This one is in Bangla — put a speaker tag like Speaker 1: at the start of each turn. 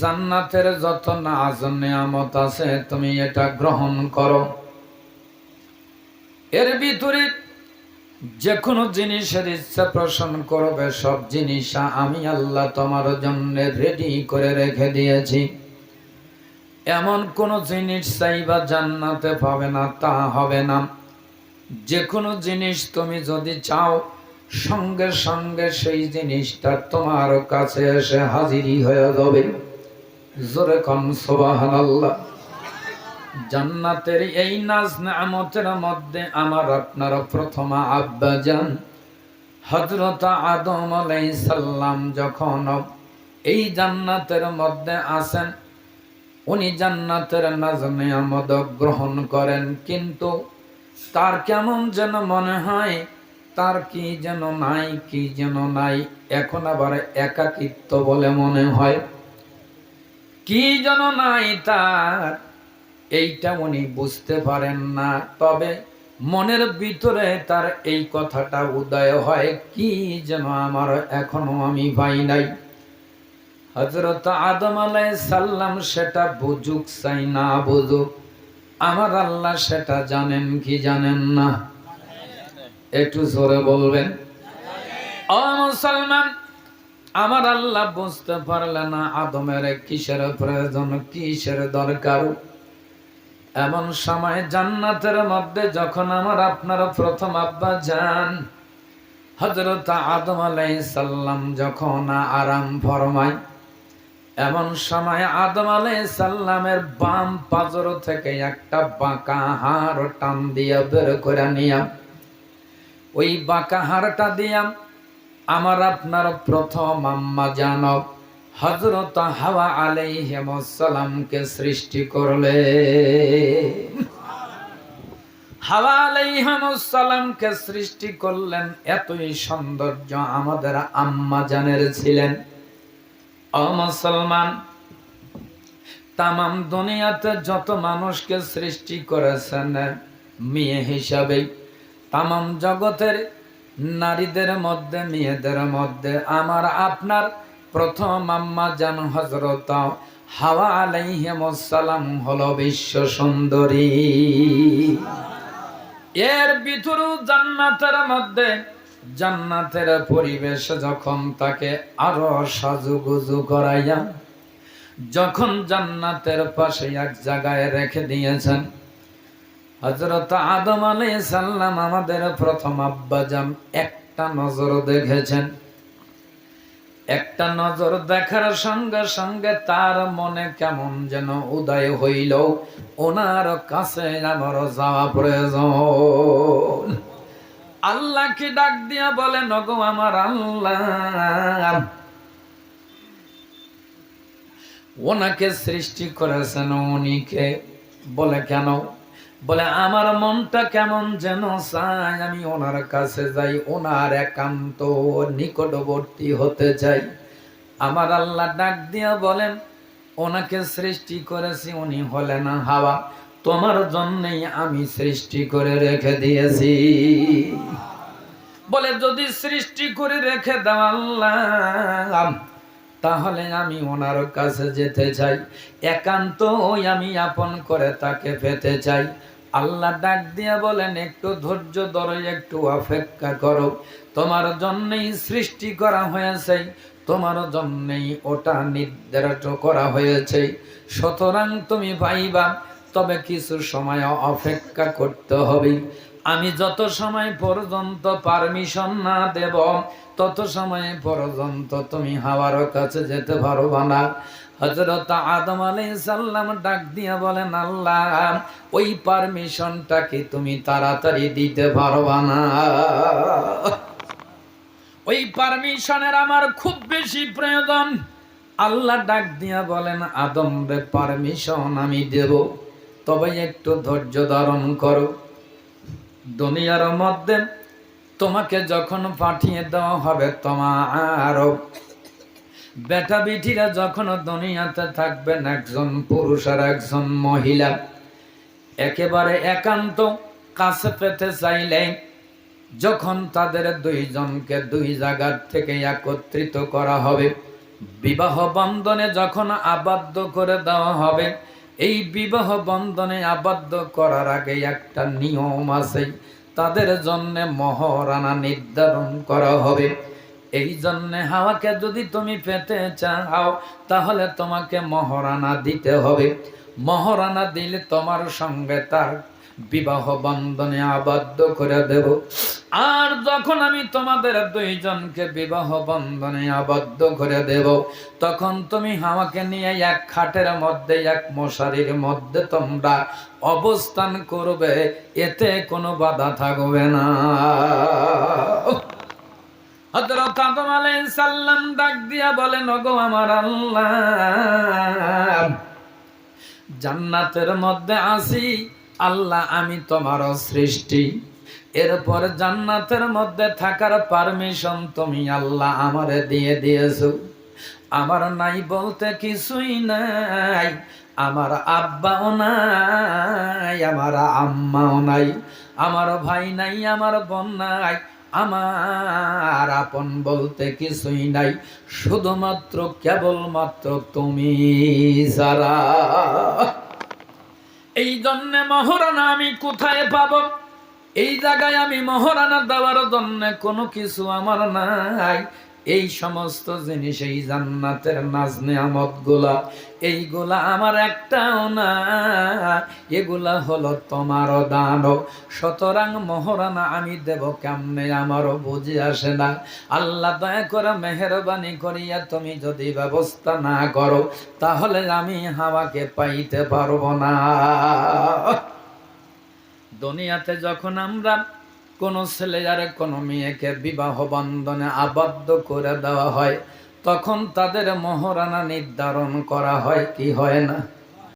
Speaker 1: জান্নাতের যত নাজ নিয়ামত আছে, তুমি এটা গ্রহণ করো। এর ভিতরে যে কোনো জিনিসের ইচ্ছা পোষণ করবে, সব জিনিস আমি আল্লাহ তোমার জন্য রেডি করে রেখে দিয়েছি। এমন কোন জিনিস চাইবা জান্নাতে পাবে না, তা হবে না। যে কোনো জিনিস তুমি যদি চাও, সঙ্গে সঙ্গে সেই জিনিসটা তোমার কাছে এসে হাজিরি হয়ে যাবে। জান্নাতের এই নাজ নামতের মধ্যে আমার আপনার প্রথম আব্বা যান। হজরত আদম আলাই সাল্লাম যখন এই জান্নাতের মধ্যে আসেন, উনি জান্নাতের নাজ নিয়ামত গ্রহণ করেন। কিন্তু তার কেমন যেন মনে হয়, তার কি যেন নাই, কি যেন নাই, এখন আবার একাকিত্ব বলে মনে হয়। কি যেন নাই তার? এইটা উনি বুঝতে পারেন না। তবে মনের ভিতরে তার এই কথাটা উদয় হয়, কি যেন আমার এখনও আমি পাই নাই। হজরত আদম আলাই সাল্লাম সেটা বুঝুক চাই না বুঝুক, আমার আল্লাহ সেটা জানেন কি জানেন না। একটু জোরে বলবেন। ও মুসলমান আমার আল্লাহ বুঝতে পারলে না আদমের কিসের প্রয়োজন, কিসের দরকার? এমন সময় জান্নাতের মধ্যে যখন আমার আপনার প্রথম আব্বা যান হজরত আদম সাল্লাম যখন আরাম ফরমায়, এমন সময় আদম সাল্লামের বাম পাজর থেকে একটা বাঁকা হাড় টান দিয়ে বের করে নিয়াম ওই বাঁকা হাড়টা দিয়াম আমার আপনার প্রথম আম্মা জানব। হজরত হাওয়া আলাইহিমসালামকে সৃষ্টি করলে। হাওয়া আলাইহিমসালামকে সৃষ্টি করলেন, এতই সৌন্দর্য আমাদের আম্মা জানের ছিলেন। ও মুসলমান, তামাম দুনিয়াতে যত মানুষকে সৃষ্টি করেছেন, মেয়ে হিসাবে তামাম জগতের নারীদের মধ্যে, মেয়েদের মধ্যে। আমার আপনার প্রথম আম্মা জান হজরত হাওয়া আলাইহিমসালাম হলো বিশ্ব সুন্দরী। এর ভিতরু জান্নাতের মধ্যে, জান্নাতের পরিবেশ যখন তাকে আরও সাজুগুজু করাইয়া, যখন জান্নাতের পাশে এক জায়গায় রেখে দিয়েছেন হজরত আদম আলাই সাল্লাম আমাদের প্রথম আব্বাজান একটা নজর দেখেছেন। একটা নজর দেখার সঙ্গে সঙ্গে তার মনে কেমন যেন উদয় হইল। ওনার কাছে আমার যাওয়া প্রয়োজন। আল্লাহকে ডাক দিয়া বলে নগো আমার আল্লাহ, ওনাকে সৃষ্টি করেছেন, উনিকে বলে কেন বলে, আমার মনটা কেমন যেন চাই আমি ওনার কাছে যাই, ওনার একান্ত নিকটবর্তী হতে চাই। আমার আল্লাহ ডাক দিয়া বলেন, ওনাকে সৃষ্টি করেছি, উনি হলেন হাওয়া। তোমার জন্যই আমি সৃষ্টি করে রেখে দিয়েছি। বলে, যদি সৃষ্টি করে রেখে দাও আল্লাহ, তাহলে আমি ওনার কাছে যেতে চাই। একান্ত ওই আমি আপন করে তাকে পেতে চাই। আল্লাহ ডাক দিয়া বলেন, একটু ধৈর্য ধরো, একটু অপেক্ষা করো। তোমার জন্যই সৃষ্টি করা হয়েছে, তোমার জন্যই ওটা নির্ধারিত করা হয়েছে। সুতরাং তুমি পাইবা তবে কিছু সময় অপেক্ষা করতে হবে। আমি যত সময় পর্যন্ত পারমিশন না দেব, তত সময় পর্যন্ত তুমি হাওয়ার কাছে যেতে পারবা না। হজরত আদম সাল্লাম ডাক দিয়া বলেন, আল্লাহ, ওই পারমিশনটা কি তুমি তাড়াতাড়ি দিতে পারবা না। ওই পারমিশনের আমার খুব বেশি প্রয়োজন। আল্লাহ ডাক দিয়া বলেন, আদম রে পারমিশন আমি দেব। তবে একটু ধৈর্য ধারণ করো। দুনিয়ার মধ্যে তোমাকে যখন পাঠিয়ে দেওয়া হবে তোমার বেটা বিটিরা যখন দুনিয়াতে থাকবেন, একজন পুরুষ আর একজন মহিলা, একেবারে একান্ত কাছে পেতে চাইলে যখন তাদের দুইজনকে দুই জায়গার থেকে একত্রিত করা হবে, বিবাহ বন্ধনে যখন আবদ্ধ করে দেওয়া হবে, এই বিবাহ বন্ধনে আবদ্ধ করার আগে একটা নিয়ম আছে, তাদের জন্য মহারানা নির্ধারণ করা হবে। এই জন্যে হাওয়াকে যদি তুমি পেতে চাও, তাহলে তোমাকে মহারানা দিতে হবে। মহারানা দিলে তোমার সঙ্গে তার বিবাহ বন্ধনে আবদ্ধ করে দেব। আর যখন আমি তোমাদের দুইজনকে বিবাহ বন্ধনে আবদ্ধ করে দেব, তখন তুমি আমাকে নিয়ে এক খাটের মধ্যে, এক মশারির মধ্যে তোমরা অবস্থান করবে। এতে কোনো বাধা থাকবে না। ডাক দিয়া আমার জান্নাতের মধ্যে আসি আল্লাহ, আমি তোমার সৃষ্টি। এরপর জান্নাতের মধ্যে থাকার পারমিশন তুমি আল্লাহ আমারে দিয়ে দিয়েছ। আমার নাই বলতে কিছুই নাই, আমার আব্বাও নাই, আমার আম্মাও নাই, আমার ভাই নাই, আমার বোন নাই আমার আপন বলতে কিছুই নাই, শুধুমাত্র কেবলমাত্র তুমি যারা। এই জন্যে মহারানা আমি কোথায় পাব? এই জায়গায় আমি মহারানা দেওয়ার জন্য কোনো কিছু আমার নাই। এই সমস্ত জিনিস এই জান্নাতের নাজ নেয়ামতগুলা এইগুলা আমার একটাও না। এগুলা হলো তোমার দান সুতরাং মহরানা, আমি দেব কেমনে আমারও বুঝে আসে না। আল্লাহ দয়া করে মেহরবানি করিয়া তুমি যদি ব্যবস্থা না করো, তাহলে আমি হাওয়াকে পাইতে পারব না। দুনিয়াতে যখন আমরা কোনো ছেলে আর কোনো মেয়েকে বিবাহ বন্ধনে আবদ্ধ করে দেওয়া হয়, তখন তাদের মহারানা নির্ধারণ করা হয়, কি হয় না?